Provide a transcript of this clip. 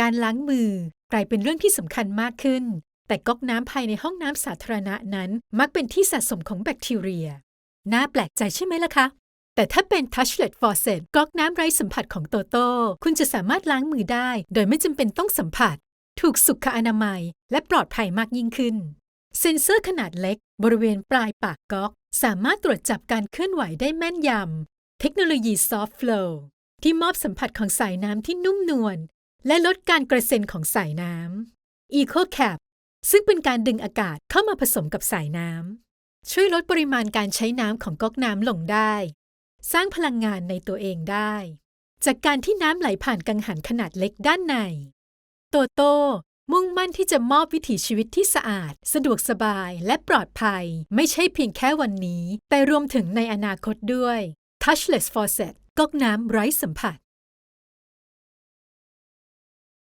การล้างมือกลายเป็นเรื่องที่สำคัญมากขึ้น แต่ก๊อกน้ำภายในห้องน้ำสาธารณะนั้นมักเป็นที่สะสมของแบคทีเรีย น่าแปลกใจใช่ไหมล่ะคะ แต่ถ้าเป็น touchless faucet ก๊อกน้ำไร้สัมผัสของโตโต้คุณจะสามารถล้างมือได้ โดยไม่จำเป็นต้องสัมผัส ถูกสุขอนามัย และปลอดภัยมากยิ่งขึ้น เซ็นเซอร์ขนาดเล็ก บริเวณปลายปากก๊อก สามารถตรวจจับการเคลื่อนไหวได้แม่นยำเทคโนโลยี Soft Flow ที่มอบสัมผัสของสายน้ำที่นุ่มนวล และลดการกระเซ็นของสายน้ำ Eco Cap ซึ่งเป็นการดึงอากาศเข้ามาผสมกับสายน้ำ ช่วยลดปริมาณการใช้น้ำของก๊อกน้ำลงได้ สร้างพลังงานในตัวเองได้ จากการที่น้ำไหลผ่านกังหันขนาดเล็กด้านใน โตโต้มุ่งมั่นที่จะมอบวิถีชีวิตที่สะอาด สะดวกสบายและปลอดภัย ไม่ใช่เพียงแค่วันนี้ แต่รวมถึงในอนาคตด้วย Touchless Faucet ก๊อกน้ำไร้สัมผัส